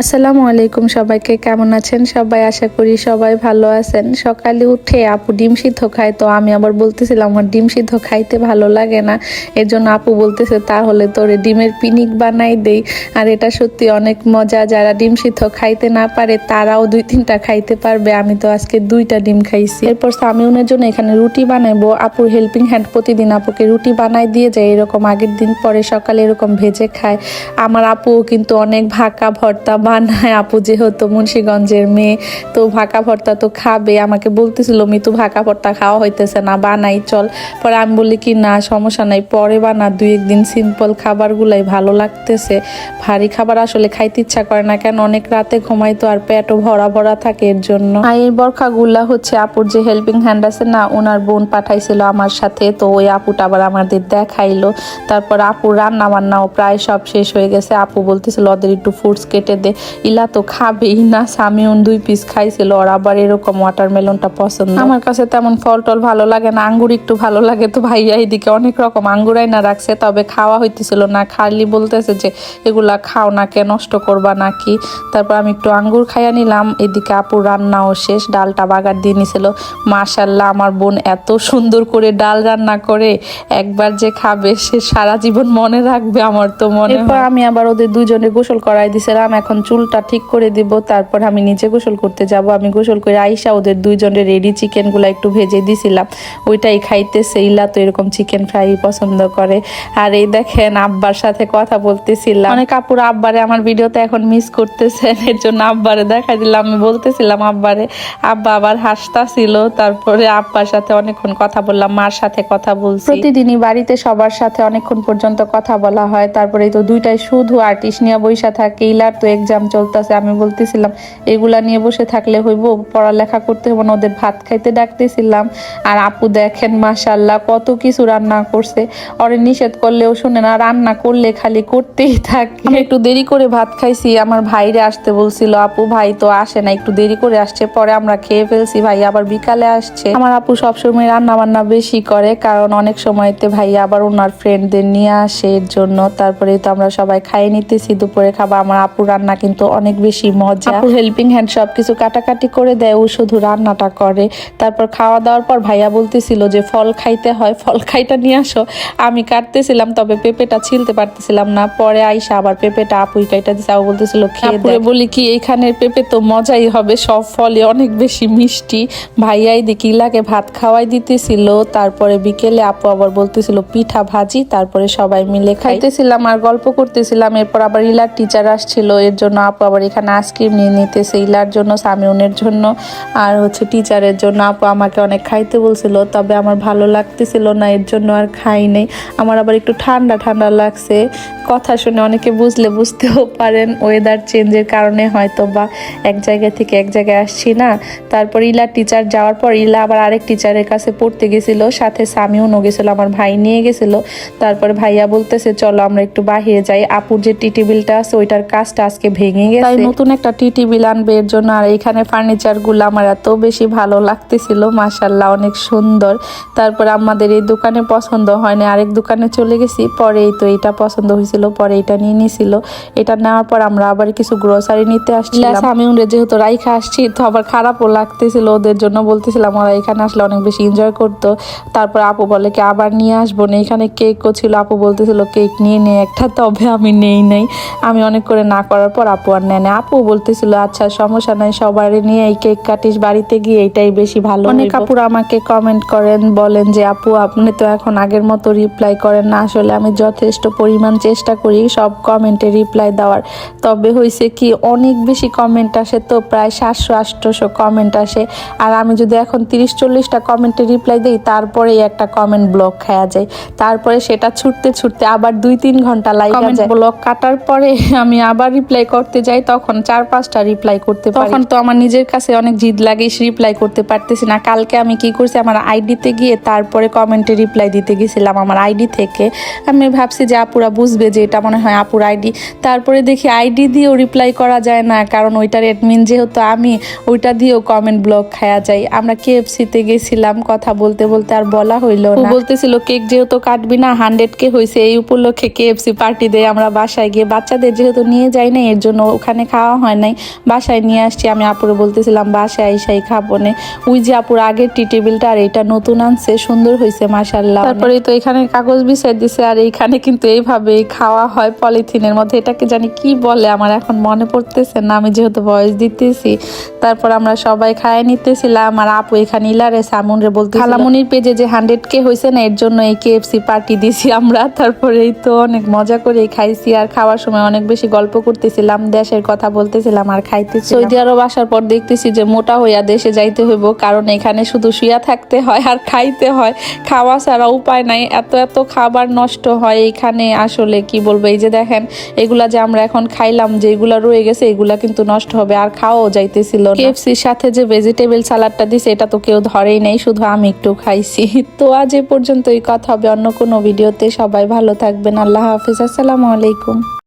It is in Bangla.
আসসালামু আলাইকুম সবাইকে, কেমন আছেন? সবাই আশা করি সবাই ভালো আছেন। সকালে উঠে আপু ডিম সিদ্ধ খায়, তো আমি আবার বলতেছিলাম, আমার ডিম সিদ্ধ খাইতে ভালো লাগে না। এর জন্য আপু বলতেছে, তাহলে তোরে ডিমের পিনিক বানাই দেই। আর এটা সত্যি অনেক মজা, যারা ডিম সিদ্ধ খাইতে না পারে, তারাও দুই তিনটা খাইতে পারবে। আমি তো আজকে দুইটা ডিম খাইছি। এরপর সামিউনের জন্য এখানে রুটি বানাইবো। আপুর হেল্পিং হ্যান্ড প্রতিদিন আপুকে রুটি বানাই দিয়ে যায়, এরকম আগের দিন পরে সকালে এরকম ভেজে খায়। আমার আপুও কিন্তু অনেক ভাকা ভর্তা বানায়, আপু যেহেতু মুন্সীগঞ্জের মেয়ে, তো ভাকা ভর্তা তো খাবে। আমাকে বলতেছিল, মিতু, ভাকা ভর্তা খাওয়া হইতেছে না, বানাই, চল। পরে আমি বলি কি না, সমস্যা নাই, পরে বানা, দুই একদিন সিম্পল খাবারগুলাই ভালো লাগতেছে। ভারী খাবার আসলে খাইতে ইচ্ছা করে না, কেন অনেক রাতে ঘুমাই তো আর পেটও ভরা ভরা থাকে এর জন্য। আয়ের বরখাগুলা হচ্ছে আপুর যে হেল্পিং হ্যান্ড আছে না, ওনার বোন পাঠাইছিল আমার সাথে, তো ওই আপুটা আবার আমাদের দেখাইলো। তারপর আপু রান্না বান্নাও প্রায় সব শেষ হয়ে গেছে। আপু বলতেছিল, ওদের একটু ফ্রুটস কেটে দে। ইলা তো খাবেই না সামিউন দুই পিস খাইছিল ওর আবার এরকম ওয়াটারমেলনটা পছন্দ। আমার কাছে তেমন ফল টল ভালো লাগে না আঙ্গুর একটু ভালো লাগে তো ভাইয়া এদিকে অনেক রকম আঙ্গুরাই না রাখছে তবে খাওয়া হইতেছিল না খালি বলতেছে যে এগুলা খাও না কে নষ্ট করবা নাকি। তারপর আমি একটু আঙ্গুর খাইয়া নিলাম এদিকে আপুর রান্নাও শেষ ডালটা বাগার দিয়ে নিছিল। মাশাল্লাহ আমার বোন এত সুন্দর করে ডাল রান্না করে একবার যে খাবে সে সারা জীবন মনে রাখবে আমার তো মনে এরপর আমি আবার ওদের দুজনে গোসল করাই দিছিলাম এখন চুলটা ঠিক করে দিব তারপর আমি নিচে গোসল করতে যাব। আমি গোসল করে আইসা ওদের দুইজনের রেডি চিকেনগুলা একটু ভেজে দিছিলাম। ওইটাই খাইতেছে ইলা তো এরকম চিকেন ফ্রাই পছন্দ করে। আর এই দেখেন আব্বার সাথে কথা বলতেছিলাম। অনেক আপুর আব্বারে আমার ভিডিওতে এখন মিস করতেছেন এর জন্য আব্বারে দেখা দিলাম। আমি বলতেছিলাম আব্বারে আব্বা আবার হাসতাছিল। তারপরে আব্বার সাথে অনেকক্ষণ কথা বললাম মার সাথে কথা বলছি। প্রতিদিনই বাড়িতে সবার সাথে অনেকক্ষণ পর্যন্ত কথা বলা হয়। তারপরে তো দুইটাই শুধু আর্টিস্ট নিয়ে বৈশা থাকে ইলার তো এক্সাম চলতেছে, আমি বলতেছিলাম, এগুলা নিয়ে বসে থাকলে হইব, পড়ালেখা করতে হইব না, ওদের ভাত খাইতে ডাকতেছিলাম। আর আপু দেখেন মাশাল্লাহ কত কিছু রান্না করছে। ওরে নিষেধ করলেও শুনে না, রান্না করলে খালি করতেই থাকে। আমি একটু দেরি করে ভাত খাইছি, আমার ভাইরে আসতে বলছিল, আপু, ভাই তো আসে না, একটু দেরি করে আসছে, পরে আমরা খেয়ে ফেলছি, ভাই আবার বিকালে আসছে। আমার আপু সবসময় রান্না বান্না বেশি করে, কারণ অনেক সময়তে ভাই আবার ওনার ফ্রেন্ডদের নিয়ে আসে এর জন্য, তারপরে তো আমরা সবাই খাইয়ে নিতেছি, দুপুরে খাবার, আমার আপু রান্না কিন্তু অনেক বেশি মজা। আপু হেল্পিং হ্যান্ড সবকিছু কাটাকাটি করে দেয় ও শুধু রান্নাটা করে। তারপর খাওয়া দাওয়ার পর ভাইয়া বলতেছিল যে ফল খাইতে হয় ফল খাইটা নিয়ে আসো। আমি কাটতেছিলাম তবে পেঁপেটা ছিলতে পারতেছিলাম না। পরে আইসা আবার পেঁপেটা আপুই কাইটা দিছে ও বলতেছিল খেয়ে। বলি কি এইখানের পেঁপে তো মজাই হবে সব ফলে অনেক বেশি মিষ্টি। ভাইয়াই দেখি ইলাকে ভাত খাওয়াই দিতেছিল তারপরে বিকেলে আপু আবার বলতেছিল পিঠা ভাজি তারপরে সবাই মিলে খাইতেছিলাম আর গল্প করতেছিলাম এরপর আবার ইলার টিচার আসছিল এর জন্য আপু আবার এখানে আইসক্রিম নিয়ে নিতেছে, ইলার জন্য, সামিউনের জন্য, আর হচ্ছে টিচারের জন্য। আপু আমাকে অনেক খাইতে বলছিল, তবে আমার ভালো লাগতেছিল না, এর জন্য আর খাই নেই। আমার আবার একটু ঠান্ডা ঠান্ডা লাগছে। কথা শুনে অনেকে বুঝলে বুঝতেও পারেন ওয়েদার চেঞ্জের কারণে হয়তো বা এক জায়গা থেকে এক জায়গায় আসছি না। তারপর ইলা টিচার যাওয়ার পর ইলা আবার আরেক টিচারের কাছে পড়তে গেছিল, সাথে সামিউনও গেছিল, আমার ভাই নিয়ে গেছিল। তারপর ভাইয়া বলতেছে, চলো আমরা একটু বাহিরে যাই। আপুর যে টি টেবিলটা আছে, ওইটার কাজটা আজকে ভেঙে গেছে। তাই নতুন একটা টি টেবিল আনবে এর জন্য আর এখানে ফার্নিচারগুলো আমার এত বেশি ভালো লাগতেছিল মাসাল্লাহ অনেক সুন্দর। তারপর আমাদের এই দোকানে পছন্দ হয়নি আরেক দোকানে চলে গেছি পরে এই তো এটা পছন্দ হয়েছিল পরে এটা নিয়ে নিছিল। এটা নেওয়ার পর আমরা আবার কিছু গ্রোসারি নিতে আসছিলাম। আমি যেহেতু রাইখা আসছি তো আবার খারাপও লাগতেছিল ওদের জন্য বলতেছিলাম ওরা এখানে আসলে অনেক বেশি এনজয় করতো। তারপর আপু বলে কি আবার নিয়ে আসব? না এখানে কেকও ছিল আপু বলতেছিল কেক নিয়ে নে একটা তবে আমি নেই নাই। আমি অনেক করে না করার পর আপু আর নেয় না আপু বলতেছিল আচ্ছা সমস্যা নাই সবার নিয়ে এই কেক কাটিস বাড়িতে গিয়ে এটাই বেশি ভালো অনেক আপুরা আমাকে কমেন্ট করেন বলেন যে আপু আপনি তো এখন আগের মতো রিপ্লাই করেন না আসলে আমি যথেষ্ট পরিমাণ চেষ্টা করি সব কমেন্টে রিপ্লাই দেওয়ার। তবে হয়েছে কি অনেক বেশি কমেন্ট আসে তো প্রায় সাতশো আটশোশো কমেন্ট আসে। আর আমি যদি এখন তিরিশ চল্লিশটা কমেন্টে রিপ্লাই দিই তারপরে একটা কমেন্ট ব্লক খাওয়া যায়। তারপরে সেটা ছুটতে ছুটতে আবার দুই তিন ঘণ্টা লাইক ব্লক কাটার পরে আমি আবার রিপ্লাই করতে যাই তখন চার পাঁচটা রিপ্লাই করতে পারি। তখন তো আমার নিজের কাছে অনেক জিদ লাগে রিপ্লাই করতে পারতেছি না। কালকে আমি কি করছি আমার আইডিতে গিয়ে তারপরে কমেন্টে রিপ্লাই দিতে গেছিলাম আমার আইডি থেকে। আমি ভাবছি যে আপুরা বুঝবে যে এটা মনে হয় আপুর আইডি। তারপরে দেখি আইডি দিয়েও রিপ্লাই করা যায় না কারণ ওইটার অ্যাডমিন যেহেতু আমি ওইটা দিয়েও কমেন্ট ব্লক খায়া যায়। আমরা কেএফসিতে গেছিলাম কথা বলতে বলতে আর বলা হইল না। বলতেছিল কেক যেহেতু কাটবি না হান্ড্রেড কে হয়েছে এই উপলক্ষে কেএফসি পার্টি দেয় আমরা বাসায় গিয়ে বাচ্চাদের যেহেতু নিয়ে যাই না এর জন্য জন্য ওখানে খাওয়া হয় নাই। বাসায় নিয়ে আসছি, আমি আপুরে বলতেছিলাম, বাসায় এসাই খাব নে। ওই যে আপুর আগের টি টেবিলটা, আর এটা নতুন আনছে, সুন্দর হয়েছে মাসাল্লাহ তারপরে তো এখানে কাগজ বিছাই দিছে, আর এইখানে কিন্তু এইভাবে খাওয়া হয় পলিথিনের মধ্যে। এটাকে জানি কি বলে, আমার এখন মনে পড়তেছে না, আমি যেহেতু ভয়েস দিতেছি। তারপর আমরা সবাই খায় নিতেছিলাম, আর আপু এখানে ইলারে সামুন রে বলতে খালামুনির পেজে যে হান্ড্রেড কে হয়েছে না, এর জন্য এই কেএফসি পার্টি দিছি আমরা। তারপরে তো অনেক মজা করে খাইছি, আর খাওয়ার সময় অনেক বেশি গল্প করতেছিলাম। দেশের কথা বলতেছিলাম আর খাইতেছি সৌদি আরব আসার পর দেখতেছি যে মোটা হইয়া দেশে যাইতে হইব, কারণ এখানে শুধু শুয়া থাকতে হয় আর খাইতে হয়। খাওয়া ছাড়া উপায় নাই, এত এত খাবার নষ্ট হয় এখানে আসলে, কি বলব? এই যে দেখেন, এগুলা যে আমরা এখন খাইলাম, যে যেগুলা রয়ে গেছে, এগুলা কিন্তু নষ্ট হবে, আর খাওয়াও যাইতেছিল কেএফসির সাথে যে ভেজিটেবল সালাডটা দিছে, এটা তো কেউ ধরেই নেই, শুধু আমি একটু খাইছি। তো আজ এ পর্যন্তই, কথা হবে অন্য কোনো ভিডিওতে। সবাই ভালো থাকবেন, আল্লাহ হাফিজ, আসসালামু আলাইকুম।